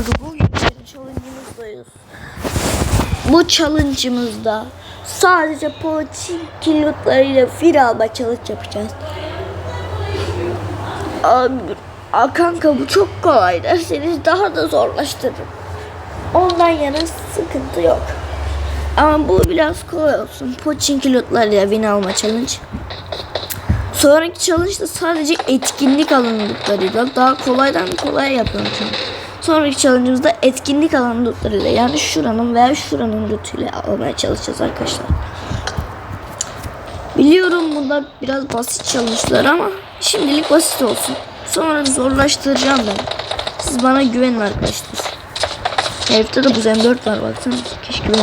Bugün bir challenge'ımızdayız. Bu challenge'ımızda sadece poçin kilotlarıyla fil alma challenge yapacağız. Abi, a kanka bu çok kolay derseniz daha da zorlaştırırım. Ondan yana sıkıntı yok. Ama bu biraz kolay olsun. Poçin kilotlarıyla win alma challenge. Sonraki challenge'da sadece etkinlik alanlıklarıyla daha kolaydan kolay yapıyorum çünkü. Sonraki challenge'ımızda etkinlik alanı lootlarıyla yani şuranın veya şuranın lootuyla almaya çalışacağız arkadaşlar. Biliyorum bunlar biraz basit challenge'lar ama şimdilik basit olsun. Sonra zorlaştıracağım ben. Siz bana güvenin arkadaşlar. Herifte de bu Zen 4 var baksana. Keşke 4.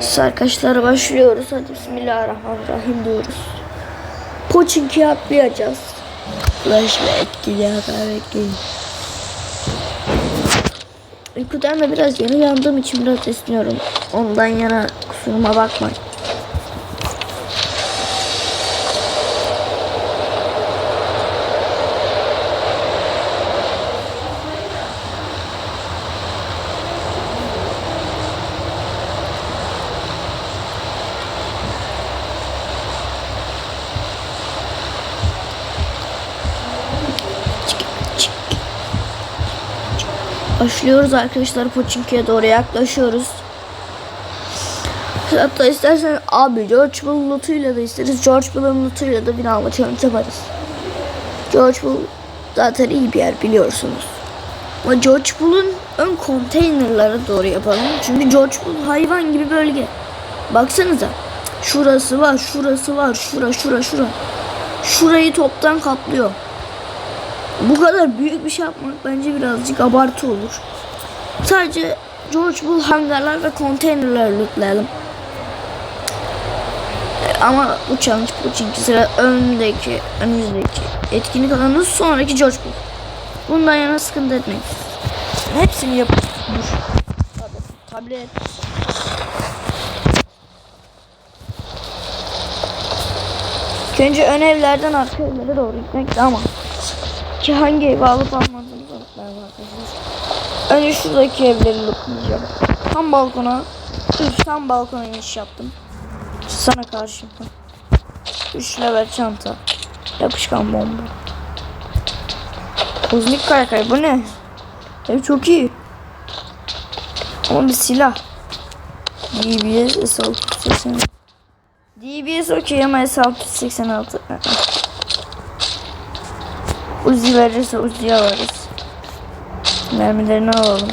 Biz arkadaşlar başlıyoruz. Hadi Bismillahirrahmanirrahim diyoruz. Poçinki'ye atlayacağız. Flash ve etkili haber bekleyin. Uykudan da biraz yeni uyandığım için biraz esniyorum. Ondan yana kusuruma bakmayın. Başlıyoruz arkadaşlar Poçinki'ye doğru yaklaşıyoruz. Hatta istersen abi George Bull lootuyla da isteriz. George Bull'un lootuyla da bir alma challenge yaparız. George Bull zaten iyi bir yer biliyorsunuz. Ama George Bull'un ön konteynerlara doğru yapalım. Çünkü George Bull hayvan gibi bölge. Baksanıza. Şurası var, şurası var, şura, şura, şura. Şurayı toptan kaplıyor. Bu kadar büyük bir şey yapmak bence birazcık abartı olur. Sadece George Bull hangarlar ve konteynerler lootlayalım. Ama bu challenge bu çünkü sıra öndeki, önümüzdeki etkinlik alanı sonraki George Bull. Bundan yana sıkıntı etmeyin. Hepsini yap. Dur. Tabii, Tablet. Önce ön evlerden arka evlere doğru gitmek daha mantıklı. Ki hangi evi alıp almadığımızı unutmayalım arkadaşlar. Önce şuradaki evleri lootlayacağım. Tam balkona, tam balkona iniş yaptım. Sana karşı. 3 level çanta. Yapışkan bomba. Uznik kaykay bu ne? Ev çok iyi. Ama bir silah. DBS S686. DBS okey ama S686. Uzi verirse Uzi'ye alırız. Mermilerini alalım.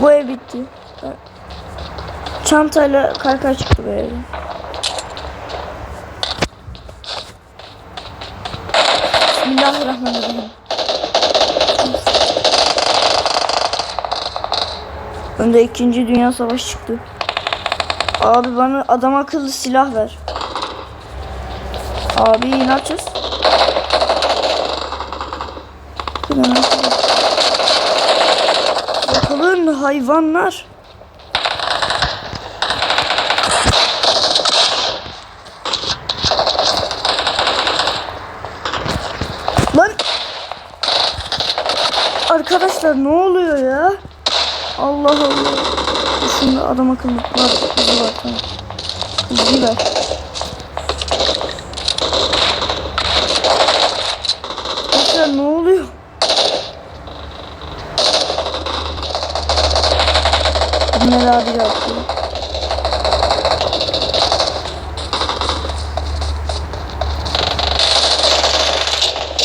Bu ev bitti. Çantayla karka çıktı bu evde. Bismillahirrahmanirrahim. Önde 2. Dünya Savaşı çıktı. Abi bana adam akıllı silah ver. Abi ne yapacağız? Bakalım hayvanlar. Lan Arkadaşlar ne oluyor ya? Allah Allah. Şimdi adam akıllı var. Hızlı var tamam. Hızlı ver. Arkadaşlar ne oluyor? Bunlar abi yaptı.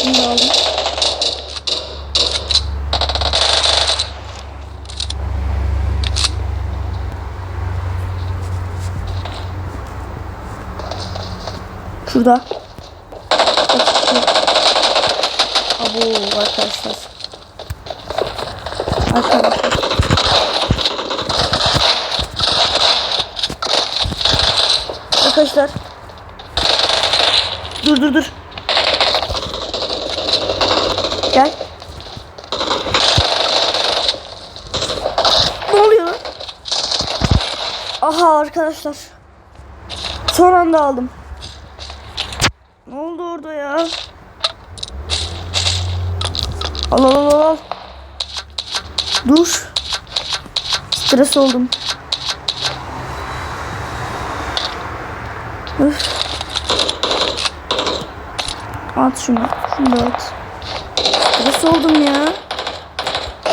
Da aldım. Şurada. Abo arkadaşlar. Arkadaşlar. Arkadaşlar. Dur dur dur. Gel. Ne oluyor? Aha arkadaşlar. Son anda aldım. Ne oldu orada ya? Al al al al. Dur. Stres oldum. Üf. At şunu. Şunu da at. Stres oldum ya.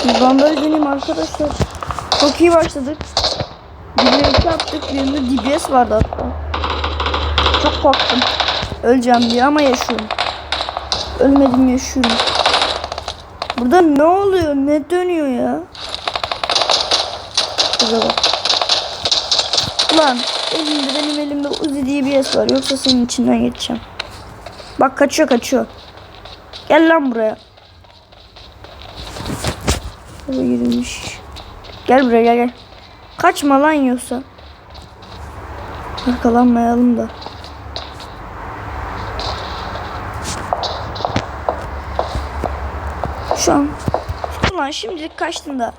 Bir bandaj deneyim arkadaşlar. Çok iyi başladık. Bir iki yaptık. Birinde DBS vardı hatta. Çok korktum. Öleceğim diye ama yaşıyorum. Ölmedim yaşıyorum. Burada ne oluyor? Ne dönüyor ya? Şurada bak. Ulan elimde benim elimde Uzi DBS var. Yoksa senin içinden geçeceğim. Bak kaçıyor kaçıyor. Gel lan buraya. Buraya girmiş. Gel buraya gel gel. Kaçma lan yoksa. Arkalanmayalım da. Şu an. Ulan şimdilik kaçtın da.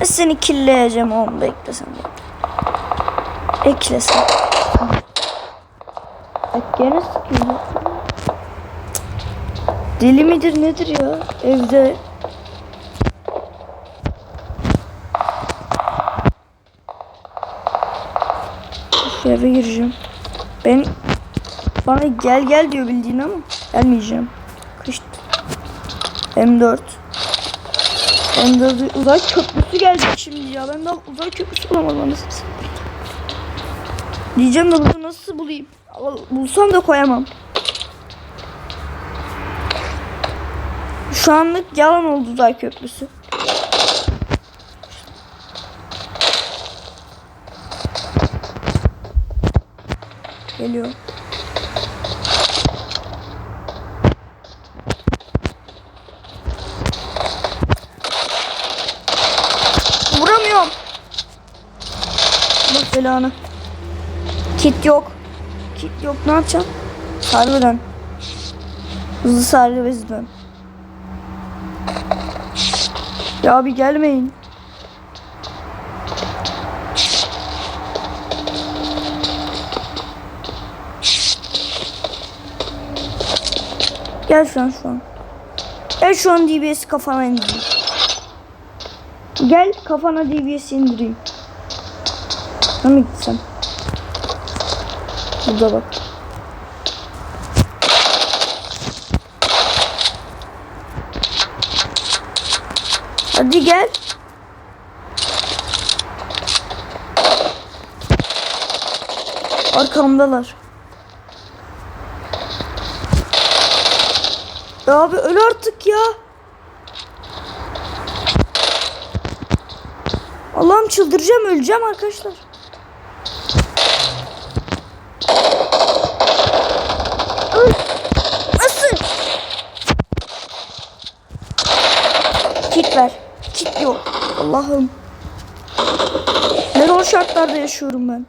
Ben Seni killeyeceğim oğlum beklesen. Eklesen. Bak gene sıkıyor. Deli midir nedir ya? Evde Şu eve gireceğim. Ben bana gel gel diyor bildiğin ama gelmeyeceğim. Kışt. M4. M4 uzay köprüsü gelecek şimdi ya. Ben daha uzay köprüsü bulamadım anasını. Diyeceğim de bunu nasıl bulayım? Bulsam da koyamam. Şu anlık yalan oldu uzay köprüsü. Geliyor. Vuramıyorum. Bak belanı. Kit yok. Kit yok ne yapacağım? Sarı dön. Hızlı sarı bezi dön. Ya abi gelmeyin. Gel şu an şu an. Gel şu an DBS kafana indireyim. Gel kafana DBS indireyim. Ha mı gitsem? Burada bak. Hadi gel. Arkamdalar. Ya abi öl artık ya. Allah'ım çıldıracağım öleceğim arkadaşlar. Öl. Nasıl? Kit ver. Kit yok. Allah'ım. Ne zor şartlarda yaşıyorum ben.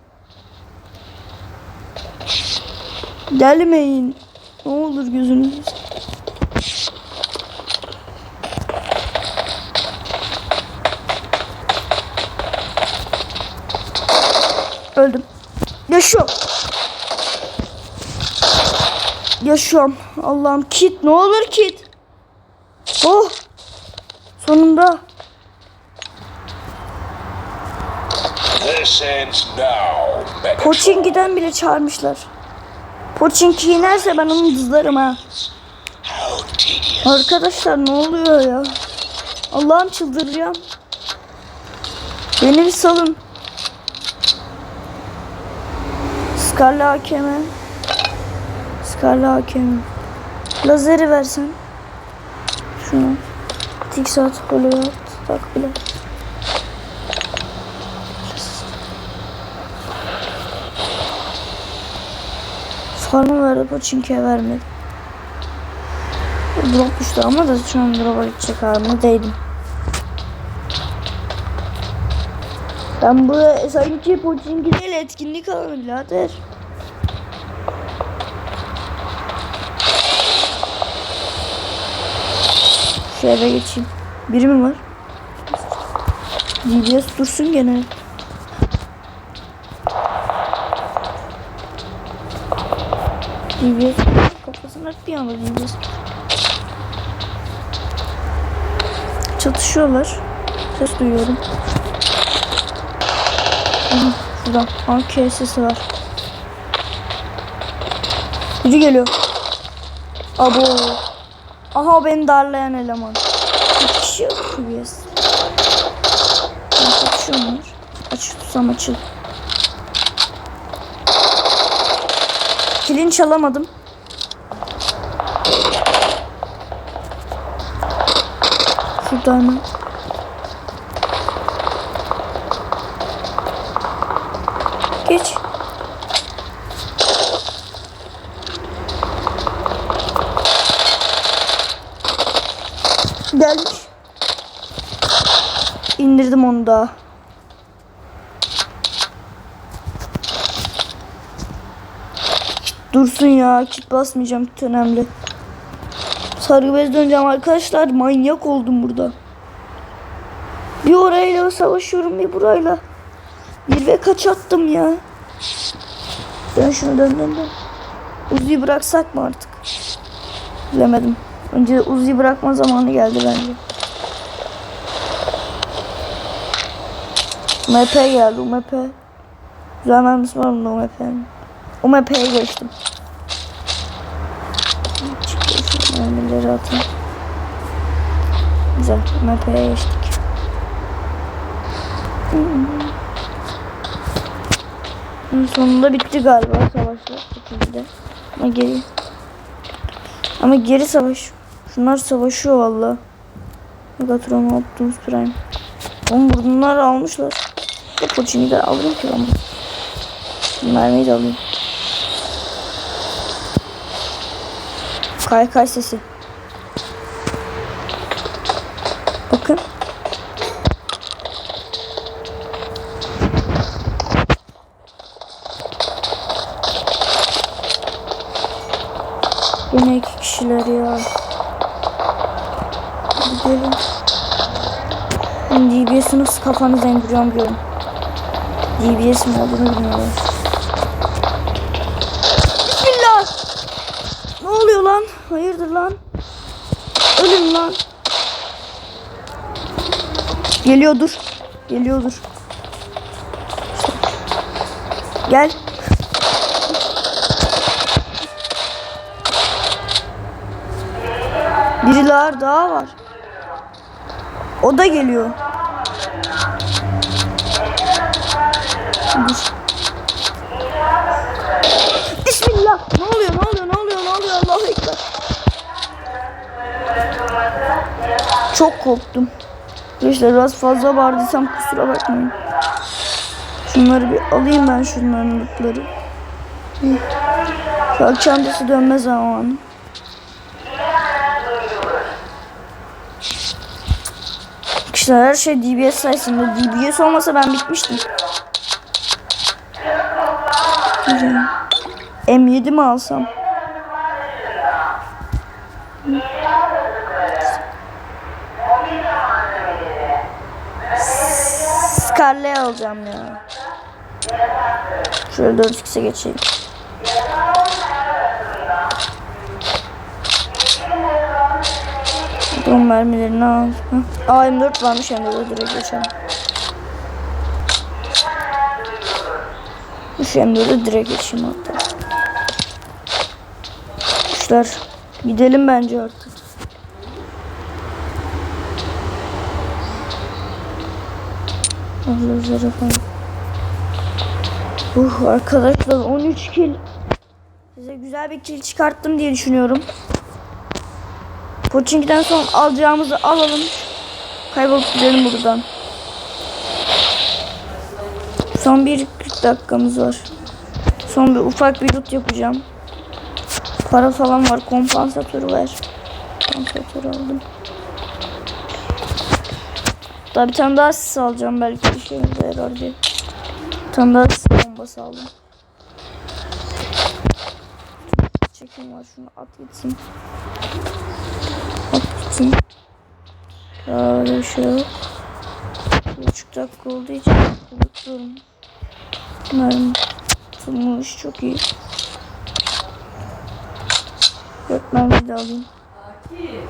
Gelmeyin. Ne olur gözünüzü Öldüm. Yaşıyorum. Yaşıyorum. Allah'ım kit ne olur kit. Oh. Sonunda. Pochinki'den bile çağırmışlar. Pochinki inerse ben onu dızlarım ha. Arkadaşlar ne oluyor ya? Allah'ım çıldıracağım. Beni bir salın. Skarlı hakeme. Skarlı hakeme. Lazeri versen. Şunu. Tiksat, Hollywood, tak bile. Farmı verdi, Pochinki'ye vermedi. Drop düştü ama da şu an drop'a gidecek halime değdim. Ben buraya sanki Pochinki değil etkinlik alanı birader. Eve geçeyim. Biri mi var? DBS dursun gene. DBS kafasına bir anda diyeceğiz. Çatışıyorlar. Ses duyuyorum. Aha, şuradan. AK sesi var. Biri geliyor. Abo. Aha beni darlayan eleman. Şu yes. Çatışıyorlar. Aç tutsam açıl. Kilini çalamadım. Şurada hemen. Geç. Gelmiş. İndirdim onu da. Dursun ya. Kit basmayacağım. Kit önemli. Sargı bez döneceğim arkadaşlar. Manyak oldum burada. Bir orayla savaşıyorum bir burayla. Bir ve kaç attım ya. Dön şunu dön dön dön. Uzi'yi bıraksak mı artık? Bilemedim. Önce Uzi'yi bırakma zamanı geldi bence. MP geldi UMP. Güzel mermisi var mı UMP'nin? UMP'ye geçtim. Mermileri atayım. Güzel UMP'ye geçtik. Hmm, Sonunda bitti galiba savaşlar şekilde. Ama geri. Ama geri savaş. Şunlar savaşıyor valla. Megatron Optimus Prime. Oğlum bunlar almışlar. Ya Pochin'i de alırım ki ben. bu. Mermiyi de alayım. Kay kay sesi. Bakın. Yine iki kişiler ya. Gidelim. DBS'i nasıl kafanıza indiriyorum diyorum. DBS mi olduğunu bilmiyorum. Bismillah. Ne oluyor lan? Hayırdır lan? Ölün lan. Geliyordur. Geliyordur. Gel. Biriler daha var. O da geliyor. Dur. Bismillah. Ne oluyor? Ne oluyor? Ne oluyor? Ne oluyor? Allahu ekber. Çok korktum. İşte biraz fazla bağırdıysam kusura bakmayın. Şunları bir alayım ben şunların lootları. Bak çantası dönme zamanı. İşte her şey DBS sayesinde. DBS olmasa ben bitmiştim. Güzel. M7 mi alsam? Scarlet alacağım ya. Şöyle 4x'e geçeyim. Drone mermilerini al. Hı. Aa M4 varmış yani de direkt geçelim. Şu M4'e direkt geçeyim hatta. Kuşlar gidelim bence artık. Alıyoruz efendim. Uh arkadaşlar 13 kill. Size güzel bir kill çıkarttım diye düşünüyorum. Pochinki'den son alacağımızı alalım. Kaybolup gidelim buradan. Son bir 40 dakikamız var. Son bir ufak bir loot yapacağım. Para falan var. Kompansatörü ver. Kompansatörü aldım. Daha bir tane daha sis alacağım. Belki işimize yarar diye. Bir tane daha sis bombası aldım. Çekim var. Şunu at gitsin. At gitsin. Daha öyle bir şey yok. Bir buçuk dakika olduğu için unutuyorum. Mermi tutulmuş. Çok iyi. Dört mermi de alayım.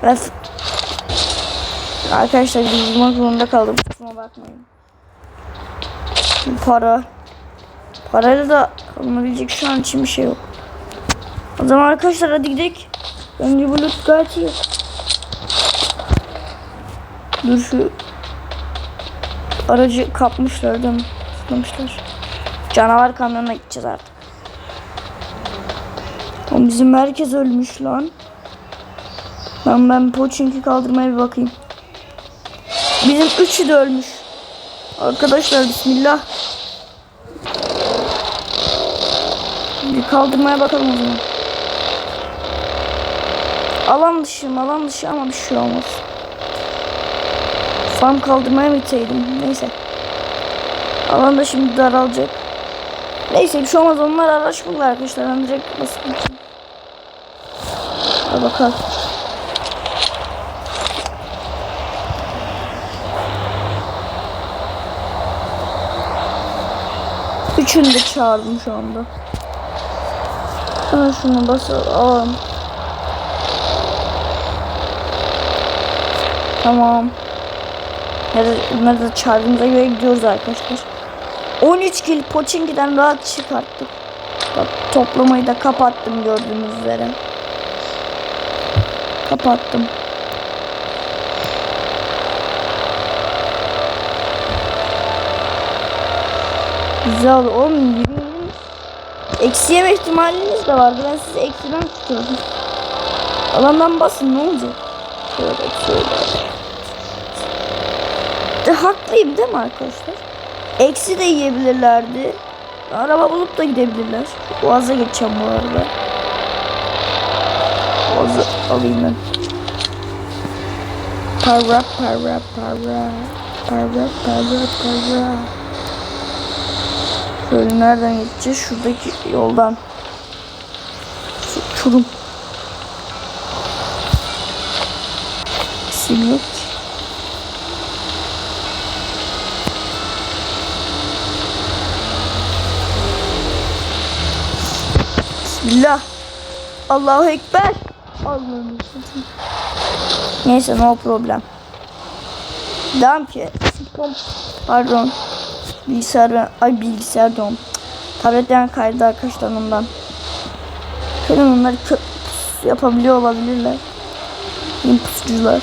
Öf. Arkadaşlar vurmak zorunda kaldım. Kusura bakmayın. Para. Parayla da alınabilecek şu an için bir şey yok. O zaman arkadaşlar hadi gidelim. Bence bu loot gayet iyi. Dur şu aracı kapmışlar değil mi? Tutmamışlar. Canavar kamyonuna gideceğiz artık. Oğlum bizim herkes ölmüş lan. Ben ben Poçink'i kaldırmaya bir bakayım. Bizim üçü de ölmüş. Arkadaşlar bismillah. Bir kaldırmaya bakalım o zaman. Alan dışı mı? Alan dışı ama bir şey olmaz. Farm kaldırmaya mı gitseydim? Neyse. Alan da şimdi daralacak. Neyse bir şey olmaz. Onlar araç buldu arkadaşlar. Ben direkt basıp bakalım. Üçünü de çağırdım şu anda. Hemen şunu basalım. Tamam. Nerede, nerede çağırdığımıza göre gidiyoruz arkadaşlar. 13 kill Pochinki'den rahat çıkarttık. Bak toplamayı da kapattım gördüğünüz üzere. Kapattım. Güzel oğlum yürüyün. Eksi yeme ihtimaliniz de vardı. Ben sizi eksiden tutuyordum. Alandan basın ne olacak? Şöyle şöyle. De, haklıyım değil mi arkadaşlar? Eksi de yiyebilirlerdi. Araba bulup da gidebilirler. Boğaz'a geçeceğim bu arada. Boğaz'ı alayım ben. Para para para. Para para para. Şöyle nereden gideceğiz? Şuradaki yoldan. Çurum. İsim yok ki. Bismillah. Allahu Ekber. Allah'ım. Neyse no problem. Devam ki. Pardon. Bilgisayar ay bilgisayar diyorum. Tabletten kaydı arkadaşlar ondan. Şöyle onlar yapabiliyor olabilirler. Yine pusucular.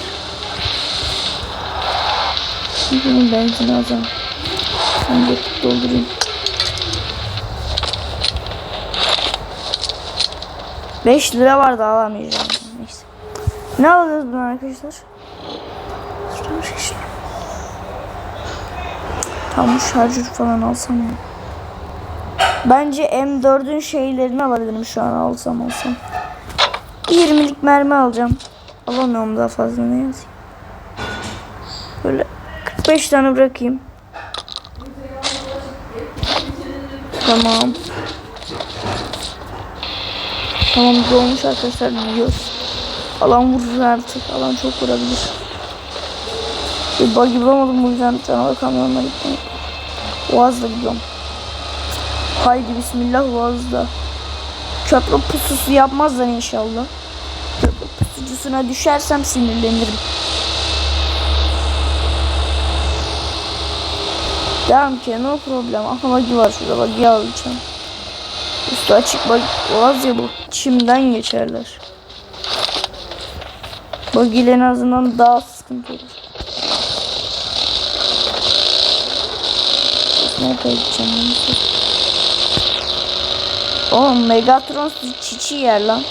Şimdi benzin alacağım. Ben de doldurayım. Beş lira vardı alamayacağım. Neyse. Ne alacağız bunu arkadaşlar? Tam şarjör falan alsam ya. Bence M4'ün şeylerini alabilirim şu an alsam alsam. 20'lik mermi alacağım. Alamıyorum daha fazla ne yazayım. Böyle 45 tane bırakayım. Tamam. Tamam dolmuş arkadaşlar biliyoruz. Alan vurur artık. Alan çok vurabilir. Bir buggy bulamadım bu yüzden canavar kamyonuna gittim. Boğaz'da gidiyorum. Haydi bismillah Boğaz'da. Köprü pususu yapmazlar inşallah. Köprü pusucusuna düşersem sinirlenirim. Devam ki no problem. Aha buggy var şurada buggy alacağım. Üstü açık bak Boğaz ya bu çimden geçerler. En azından daha sıkıntı olur. Nereye gideceğim? Oğlum Megatron çiçi yer lan.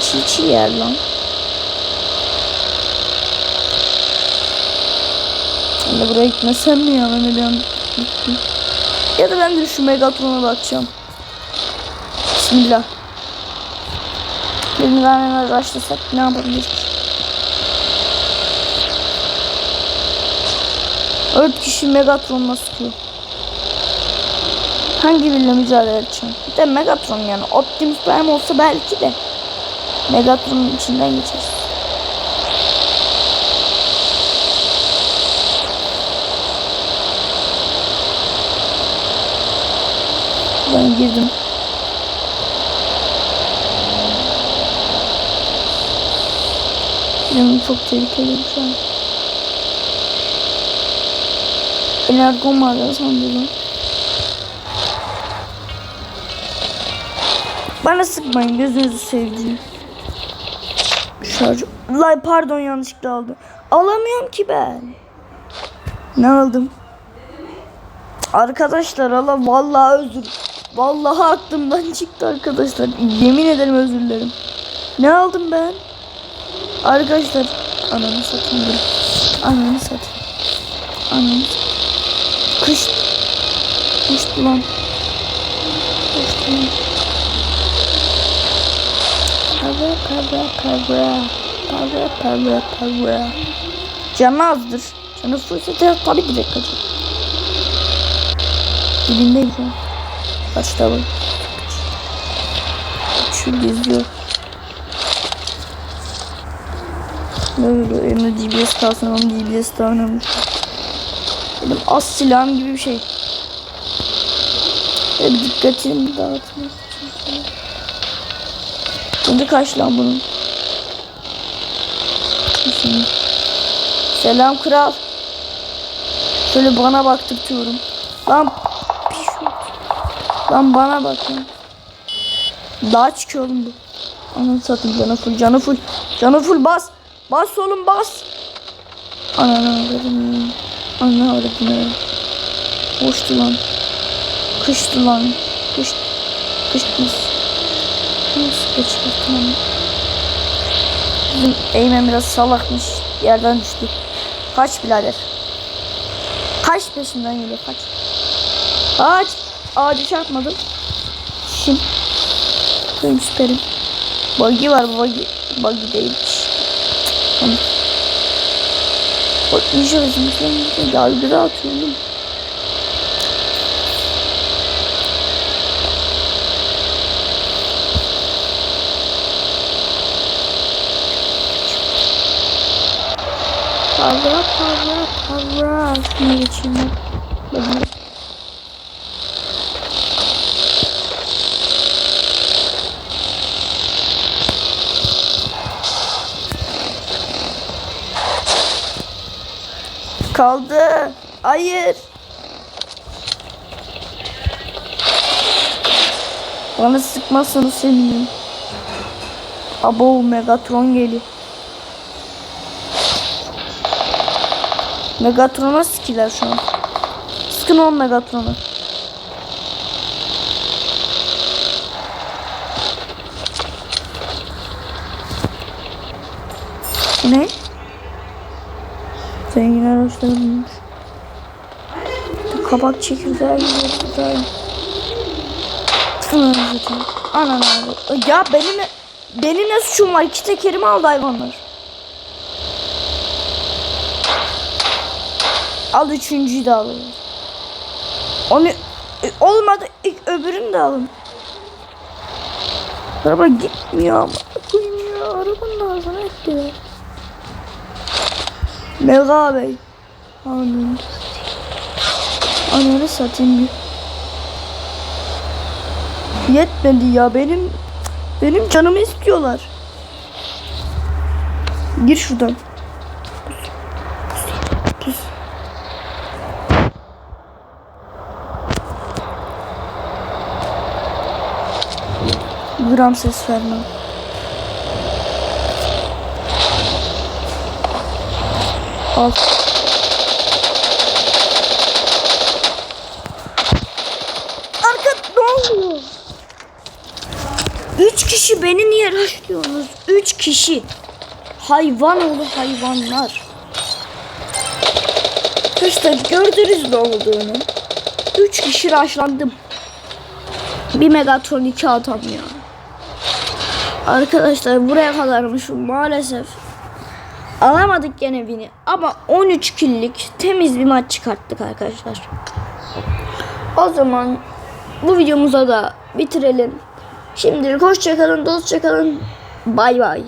Çiçi yer lan. De buraya gitmesem mi ya? Ben gittim. Ya da ben de şu Megatron'a bakacağım. Bismillah. Birini vermeme başlasak ne yapabiliriz? Dört kişi Megatron'la sıkıyor. Hangi biriyle mücadele edeceğim? Bir de Megatron yani. Optimus Prime olsa belki de Megatron'un içinden geçeriz. Ben girdim. Benim çok tehlikeli bir şey. Energon maden sandım. Bana sıkmayın gözünüzü sevdiğim. Şarj... Lay pardon yanlışlıkla aldım. Alamıyorum ki ben. Ne aldım? Arkadaşlar Allah vallahi özür. Vallahi aklımdan çıktı arkadaşlar. Yemin ederim özür dilerim. Ne aldım ben? Arkadaşlar ananı satayım. Ananı satayım. Ananı satayım. Kış. Kış lan. Kış lan. Para para para. Para para para. Canı azdır. Canı fullse tabii direkt kaçar. Dibindeyim şu an. Kaçta bak. Şu geziyor. Böyle elimde DBS kalsın ama DBS önemli. Benim az silahım gibi bir şey. Hep dikkatimi dağıtmak için. Şimdi kaç lan bunun? Selam kral. Şöyle bana baktırtıyorum. Lan. Lan bana bak lan. Daha çıkıyor oğlum bu. Ananı satayım canı full canı full. Canı full bas. Bas oğlum bas. Ananı avradım. Ananı avradım. Hoştu lan. Kıştı lan. Kış. Kıştınız. Nasıl geçiyor tamam. Bizim Eymen biraz salakmış. Yerden düştü. Kaç birader. Kaç peşimden geliyor kaç. Kaç. Ağacı çarpmadım. Şimdi. Benim süperim. Buggy var bu buggy. Buggy değilmiş. Tamam. İyice özümüzden yargıda atıyorum. Para para. Şuna geçeyim ben. Bakın. Kaldı. Hayır. Bana sıkmazsanız sevinirim. Abo Megatron geliyor. Megatron'a sikiler şu an. Sıkın on Megatron'a. Bu Ne? Bulmuş. Kabak çekirdeği gibi satayım. Ananı avradım. Ya benim benim ne suçum var? İki tekerimi aldı hayvanlar. Al üçüncüyü de alın. Onu e, olmadı ilk öbürünü de alın. Araba gitmiyor ama. Koyayım ya arabanın ağzına ettiler. Mega Bey. Ananı Ananı satayım bir. Yetmedi ya benim benim canımı istiyorlar. Gir şuradan. Gram ses vermem. Al. Arka ne oluyor? Üç kişi beni niye rushlıyorsunuz? Üç kişi. Hayvan oğlu hayvanlar. Arkadaşlar gördünüz ne olduğunu. Üç kişi rushlandım. Bir Megatron iki adam ya. Arkadaşlar buraya kadarmış maalesef. Alamadık gene bini ama 13 killik temiz bir maç çıkarttık arkadaşlar. O zaman bu videomuza da bitirelim. Şimdilik hoşçakalın, dostça kalın. Bay bay.